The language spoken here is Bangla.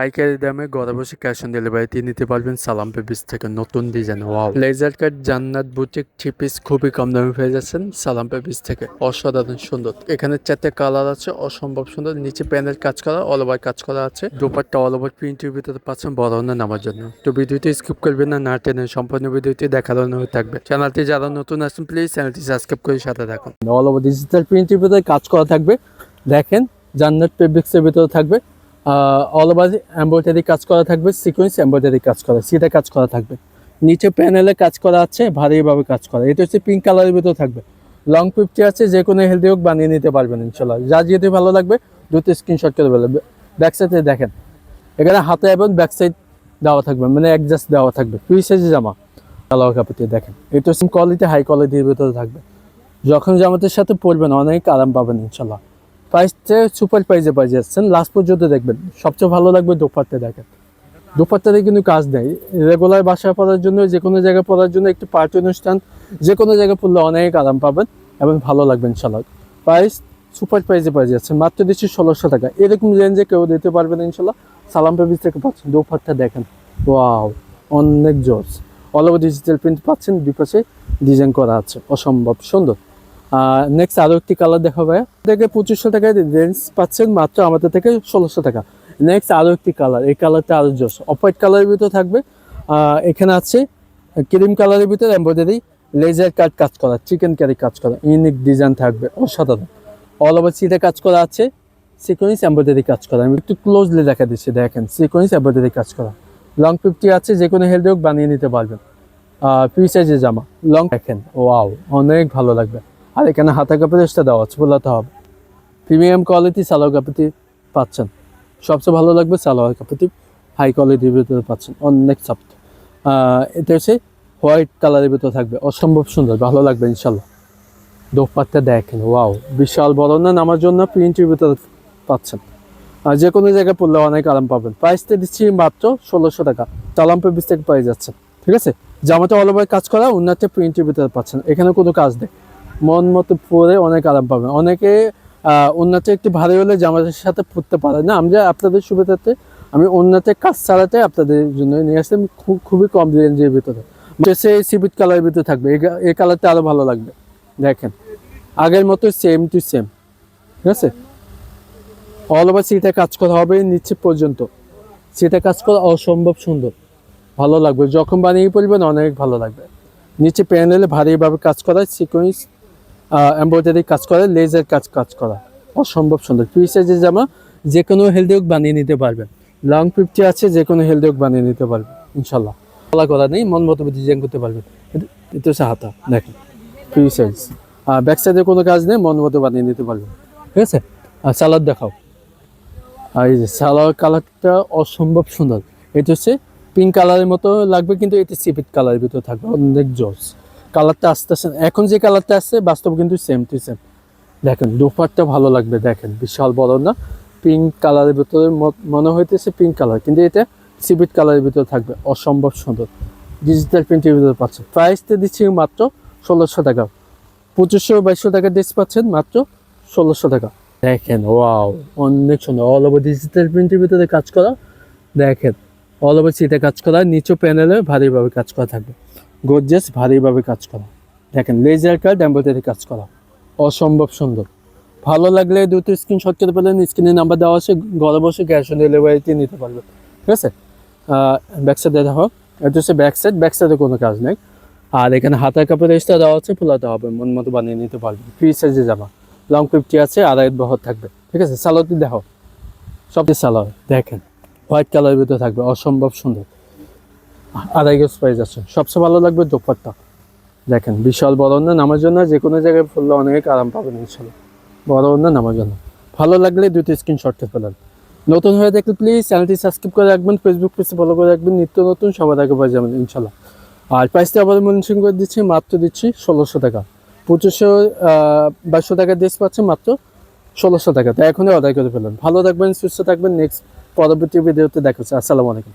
পাইকারি দামে ঘরে বসে ক্যাশ অন ডেলিভারিতে নিতে পারবেন সালাম পেপিস থেকে নতুন ডিজাইন ওয়াও লেজার কাট জান্নাত বুটিক থ্রি পিস খুবই কম দামে পেয়ে যাচ্ছেন সালাম পেপিস থেকে। অসাধারণ সুন্দর। এখানে চারটে কালার আছে, অসম্ভব সুন্দর। নিচে প্যানেল কাজ করা অল ওভার কাজ করা আছে। দুপারটা অল ওভার প্রিন্টের ভিতরে পাচ্ছেন বড় নামার জন্য। তো ভিডিওটি স্কিপ করবেন না না টেনে সম্পূর্ণ ভিডিওটি দেখার হয়ে থাকবে। চ্যানেলটি যারা নতুন আছেন প্লিজ চ্যানেলটি সাবস্ক্রাইব করে সাথে থাকুন। অল ওভার ডিজিটাল প্রিন্টের ভিতরে কাজ করা থাকবে। দেখেন, জান্নাত ফেব্রিক্সের ভিতরে থাকবে। অল ওভার এমব্রয়ডারি কাজ করা থাকবে সিকোয়েন্স এমব্রয়ডারি কাজ করা সিধা কাজ করা থাকবে। নিচে প্যানেলে কাজ করা আছে, ভারীভাবে কাজ করা। এটা হচ্ছে পিঙ্ক কালারের ভিতরে থাকবে। লং ফিফটি আছে, যে কোনো হেলদি হোক, বানিয়ে নিতে পারবেন ইনশাল্লাহ যা যেতে ভালো লাগবে, দ্রুত স্ক্রিনশট করে বলে ব্যাক সাইডে দেখেন, এখানে হাতে এবং ব্যাক সাইড দেওয়া থাকবে মানে অ্যাডজাস্ট দেওয়া থাকবে। ফ্রি সাইজ জামা, কালার কাপড়টি দেখেন। এটা হচ্ছে কোয়ালিটি হাই কোয়ালিটির ভিতরে থাকবে। যখন জামাতের সাথে পরবেন, অনেক আরাম পাবেন ইনশাল্লাহ প্রাইসটা সুপার প্রাইজে পাই যাচ্ছেন। লাস্ট পর্যন্ত দেখবেন। সবচেয়ে ভালো লাগবে দোপাট্টা দেখেন। দোপাট্টাতে কিন্তু কাজ নেই। রেগুলার বাসায় পড়ার জন্য যে কোনো জায়গায় পড়ার জন্য একটু পার্টি অনুষ্ঠান যে কোনো জায়গায় পড়লে অনেক আরাম পাবেন এবং ভালো লাগবে ইনশাল্লাহ প্রাইস সুপার প্রাইজে পাই যাচ্ছে। মাত্র দিচ্ছি ষোলোশো টাকা। এরকম রেঞ্জে কেউ দিতে পারবেন ইনশাল্লাহ সালাম পেপিস থেকে পাচ্ছেন। দোপাট্টা দেখেন। ওয়াও অনেক জোস অল ওভার ডিজিটাল প্রিন্ট পাচ্ছেন। দুপাশে ডিজাইন করা আছে। অসম্ভব সুন্দর। নেক্সট আরও একটি কালার দেখা ভাইয়া। থেকে পঁচিশশো টাকায় রেঞ্জ পাচ্ছেন মাত্র আমাদের থেকে ষোলোশো টাকা। নেক্সট আরও একটি কালার এই কালারটা আরও জোস অফ হোয়াইট কালারের ভিতরে থাকবে। এখানে আছে ক্রিম কালারের ভিতরে এমব্রয়ডারি লেজার কাট কাজ করা চিকেন কারি কাজ করা ইউনিক ডিজাইন থাকবে, অসাধারণ। অল ওভার সিটে কাজ করা আছে সিকোয়েন্স এমব্রয়ডারি কাজ করা। আমি একটু ক্লোজলি দেখা দিচ্ছি, দেখেন সিকোয়েন্স এমব্রয়ডারি কাজ করা। লং ফিফটি আছে, যে কোনো হেলদি হোক বানিয়ে নিতে পারবেন। ফ্রি সাইজের জামা। লং দেখেন ওয়াও অনেক ভালো লাগবে। আর এখানে হাতা কাপড় এক্সট্রা দেওয়া আছে বোলাতে হবে। প্রিমিয়াম কোয়ালিটি সালোয়ার কাপড়টি পাচ্ছেন। সবচেয়ে ভালো লাগবে সালোয়ার কাপড়টি হাই কোয়ালিটির ভিতরে পাচ্ছেন। অনেক সফট এটা হচ্ছে হোয়াইট কালারের ভিতরে থাকবে। অসম্ভব সুন্দর। ভালো লাগবে ইনশাল্লাহ দোপাট্টা দেখেন ওয়াও বিশাল বড় না নামার জন্য প্রিন্টের ভিতরে পাচ্ছেন। আর যে কোনো জায়গায় পড়লে অনেক আরাম পাবেন। প্রাইসটা দিচ্ছি মাত্র ষোলোশো টাকা। চালাম পেপিস থেকে পেয়ে যাচ্ছেন। ঠিক আছে? জামাতে অল কাজ করা উন্নত প্রিন্টের ভিতরে পাচ্ছেন। এখানে কোনো কাজ নেই। মন মতো পরে অনেক আরাম পাবেন অনেকে অন্যতে একটু ভারী হলে জামাতের সাথে পরতে পারে না, আমরা আপনাদের সুবিধাতে, আমি উন্নতের কাজ চালাতে আপনাদের জন্য নিয়ে আসছি খুবই কম রেঞ্জের ভিতরে। সে সিবিট কালারের ভিতরে থাকবে, এই কালারটা আরও ভালো লাগবে, দেখেন। আগের মতো সেম টু সেম ঠিক আছে? অল ওভার সিটে কাজ করা হবে নিচে পর্যন্ত। সিটে কাজ করা অসম্ভব সুন্দর, ভালো লাগবে। যখন বানিয়ে পড়বেন অনেক ভালো লাগবে। নিচে প্যানেলে ভারীভাবে কাজ করা সিকোয়েন্স এমব্রয়ডারি কাজ করা লেজার কাজ কাজ করা। অসম্ভব সুন্দর। ফ্রি সাইজের জামা যে কোনো হেলদি হোক বানিয়ে নিতে পারবেন। লং ফিফটি আছে যে কোনো হেলদি হোক বানিয়ে নিতে পারবেন, ইনশাল্লাহ। বলা করা নেই, মন মতো ডিজাইন করতে পারবেন। এটা- হচ্ছে হাতা, দেখেন। ফ্রি সাইজ আর ব্যাক সাইডে কোনো কাজ নেই, মন মতো বানিয়ে নিতে পারবেন। ঠিক আছে? আর সালাদ দেখাও। আর এই যে সালোয়ার কালারটা অসম্ভব সুন্দর। এটা হচ্ছে পিঙ্ক কালারের মতো লাগবে, কিন্তু এটি সিপিট কালারের ভিতরে থাকবে, অনেক জোস। কালারটা আসতে আসতে এখন যে কালারটা আসছে বাস্তব কিন্তু সেম টু সেম দেখেন দুপারটা ভালো লাগবে, দেখেন, বিশাল বড় না? পিঙ্ক কালারের ভিতরে মনে হইতেছে পিঙ্ক কালার কিন্তু এটা সিপিট কালারের ভিতরে থাকবে, অসম্ভব সুন্দর। ডিজিটাল প্রিন্টের ভিতরে পাচ্ছেন। প্রাইসটা দিচ্ছি মাত্র ষোলোশো টাকা। পঁচিশশো বাইশশো টাকা ড্রেস পাচ্ছেন মাত্র ষোলোশো টাকা। দেখেন ওয়াও অনেক সুন্দর। অল ওভার ডিজিটাল প্রিন্টের ভিতরে কাজ করা, দেখেন অল ওভার সিটে কাজ করা, নিচু প্যানেলে ভারীভাবে কাজ করা থাকবে। গোর্জেস ভারীভাবে কাজ করা। দেখেন লেজার কার্ড এম্ব্রয়ডারি কাজ করা। অসম্ভব সুন্দর। ভালো লাগলে দুটো স্ক্রিনশট করে পেলেন স্ক্রিনে নাম্বার দেওয়া আছে, ঘরে বসে ক্যাশ অন ডেলিভারিতে নিতে পারবে ঠিক আছে? ব্যাক সাইডে দেখো, এটা হচ্ছে ব্যাক সাইড ব্যাক সাইডে কোনো কাজ নেই। আর এখানে হাতের কাপড় এক্সট্রা দেওয়া আছে, ফুলাতে হবে, মন মতো বানিয়ে নিতে পারবে ফ্রি সাইজে জামা। লং ফিফটি আছে, আড়াই বহর থাকবে। ঠিক আছে? সালোয়ারটি দেখো সবটি সালোয়ার দেখেন হোয়াইট কালারের ভিতরে থাকবে, অসম্ভব সুন্দর। আড়াই গজ প্রাইস আছে। সবচেয়ে ভালো লাগবে দোপাট্টা। দেখেন, বিশাল বড় না নামার জন্য যে কোনো জায়গায় ফুললে অনেক আরাম পাবেন ইনশাল্লাহ। বড় না নামার জন্য। ভালো লাগলে দুটো স্ক্রিনশটে ফেলেন। নতুন হয়ে দেখলে প্লিজ চ্যানেলটি সাবস্ক্রাইব করে রাখবেন ফেসবুক পেজে ফলো করে রাখবেন। নিত্য নতুন, সবার আগে পাই যাবেন ইনশাল্লাহ। আর প্রাইসটা আবার মেনশন করে দিচ্ছি, মাত্র দিচ্ছি ষোলোশো টাকা। পঁচিশশো বাইশশো টাকা ড্রেস পাচ্ছে মাত্র ষোলোশো টাকা। তো এখনই অর্ডার করে ফেলেন। ভালো থাকবেন, সুস্থ থাকবেন। নেক্সট পরবর্তী ভিডিওতে দেখা হচ্ছে। আসসালামু আলাইকুম।